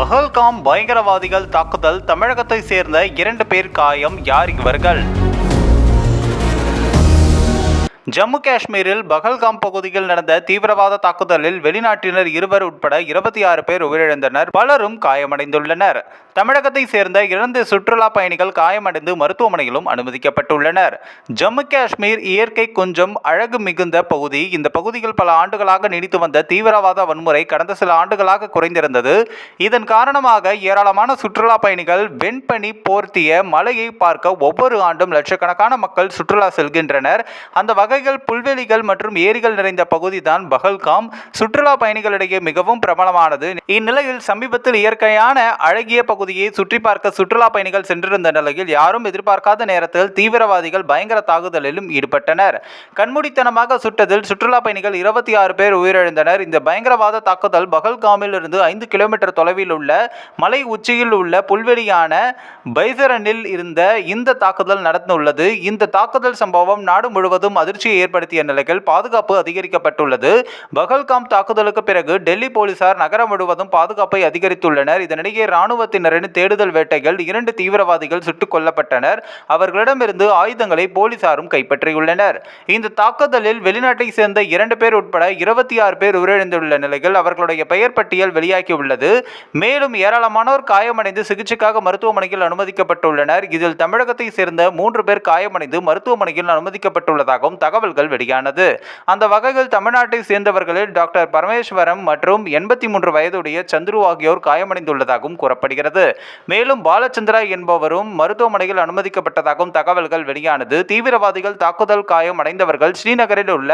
பஹல்காம் பயங்கரவாதிகள் தாக்குதல் தமிழகத்தை சேர்ந்த இரண்டு பேர் காயம் யார் இவர்கள்? ஜம்மு காஷ்மீரில் பகல்காம் பகுதியில் நடந்த தீவிரவாத தாக்குதலில் வெளிநாட்டினர் இருவர் உட்பட இருபத்தி ஆறு பேர் உயிரிழந்தனர். பலரும் காயமடைந்துள்ளனர். தமிழகத்தை சேர்ந்த இரண்டு சுற்றுலா பயணிகள் காயமடைந்து மருத்துவமனையிலும் அனுமதிக்கப்பட்டுள்ளனர். ஜம்மு காஷ்மீர் இயற்கை கொஞ்சம் அழகு மிகுந்த பகுதி. இந்த பகுதியில் பல ஆண்டுகளாக நீடித்து வந்த தீவிரவாத வன்முறை கடந்த சில ஆண்டுகளாக குறைந்திருந்தது. இதன் காரணமாக ஏராளமான சுற்றுலா பயணிகள் வெண்பனி போர்த்திய மலையை பார்க்க ஒவ்வொரு ஆண்டும் லட்சக்கணக்கான மக்கள் சுற்றுலா செல்கின்றனர். அந்த வகைகள் புல்வெளிகள் மற்றும் ஏரிகள் நிறைந்த பகுதிதான் பகல்காம். சுற்றுலா பயணிகளிடையே மிகவும் பிரபலமானது. இந்நிலையில் சமீபத்தில் இயற்கையான அழகிய பகுதியை சுற்றி பார்க்க சுற்றுலா பயணிகள் சென்றிருந்த நிலையில் யாரும் எதிர்பார்க்காத நேரத்தில் தீவிரவாதிகள் பயங்கர தாக்குதலிலும் ஈடுபட்டனர். கண்மூடித்தனமாக சுட்டதில் சுற்றுலா பயணிகள் இருபத்தி ஆறு பேர் உயிரிழந்தனர். இந்த பயங்கரவாத தாக்குதல் பகல்காமில் இருந்து ஐந்து கிலோமீட்டர் தொலைவில் உள்ள மலை உச்சியில் உள்ள புல்வெளியான பைசரனில் இருந்த இந்த தாக்குதல் நடந்துள்ளது. இந்த தாக்குதல் சம்பவம் நாடு முழுவதும் அதிர்ச்சி அதிர்ச்சியை ஏற்படுத்திய நிலையில் பாதுகாப்பு அதிகரிக்கப்பட்டுள்ளது. பகல்காம் தாக்குதலுக்கு பிறகு டெல்லி போலீசார் நகரம் முழுவதும் பாதுகாப்பை அதிகரித்துள்ளனர். இதனிடையே ராணுவத்தினரின் தேடுதல் வேட்டைகள் இரண்டு தீவிரவாதிகள் சுட்டுக் கொல்லப்பட்டனர். அவர்களிடமிருந்து ஆயுதங்களை போலீசாரும் கைப்பற்றியுள்ளனர். இந்த தாக்குதலில் வெளிநாட்டை சேர்ந்த இரண்டு பேர் உட்பட இருபத்தி ஆறு பேர் உயிரிழந்துள்ள நிலையில் அவர்களுடைய பெயர் பட்டியல் வெளியாகியுள்ளது. மேலும் ஏராளமானோர் காயமடைந்து சிகிச்சைக்காக மருத்துவமனையில் அனுமதிக்கப்பட்டுள்ளனர். இதில் தமிழகத்தை சேர்ந்த மூன்று பேர் காயமடைந்து மருத்துவமனையில் அனுமதிக்கப்பட்டுள்ளதாகவும் தகவல்கள் வெளியானது. அந்த வகையில் தமிழ்நாட்டை சேர்ந்தவர்களில் டாக்டர் பரமேஸ்வரம் மற்றும் எண்பத்தி மூன்று வயதுடைய சந்துரு ஆகியோர் காயமடைந்துள்ளதாகவும் கூறப்படுகிறது. மேலும் பாலச்சந்திரா என்பவரும் மருத்துவமனையில் அனுமதிக்கப்பட்டதாகவும் தகவல்கள் வெளியானது. தீவிரவாதிகள் தாக்குதல் காயம் அடைந்தவர்கள் ஸ்ரீநகரில் உள்ள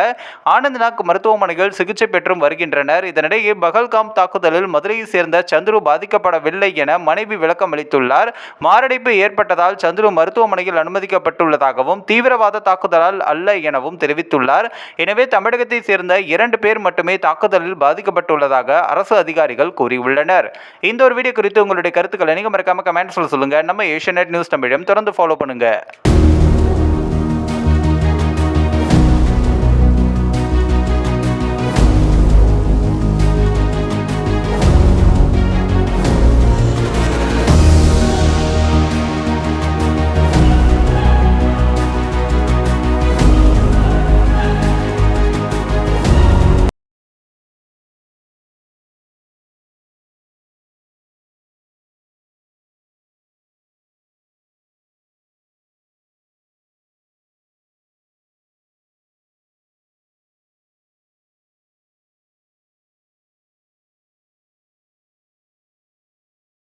ஆனந்த்நாக் மருத்துவமனையில் சிகிச்சை பெற்றும் வருகின்றனர். இதனிடையே பகல்காம் தாக்குதலில் மதுரையை சேர்ந்த சந்துரு பாதிக்கப்படவில்லை என மனைவி விளக்கம் அளித்துள்ளார். மாரடைப்பு ஏற்பட்டதால் சந்துரு மருத்துவமனையில் அனுமதிக்கப்பட்டுள்ளதாகவும் தீவிரவாத தாக்குதலால் அல்ல எனவும் தெரிவித்துள்ளார். எனவே தமிழகத்தை சேர்ந்த இரண்டு பேர் மட்டுமே தாக்குதலில் பாதிக்கப்பட்டுள்ளதாக அரசு அதிகாரிகள் கூறியுள்ளனர். இந்த ஒரு வீடியோ குறித்து உங்களுடைய கருத்துக்களை நீங்கள் மறக்காம கமெண்ட்ஸில் சொல்லுங்க. நம்ம ஏஷியநெட் நியூஸ் தமிழம் தொடர்ந்து ஃபாலோ பண்ணுங்க.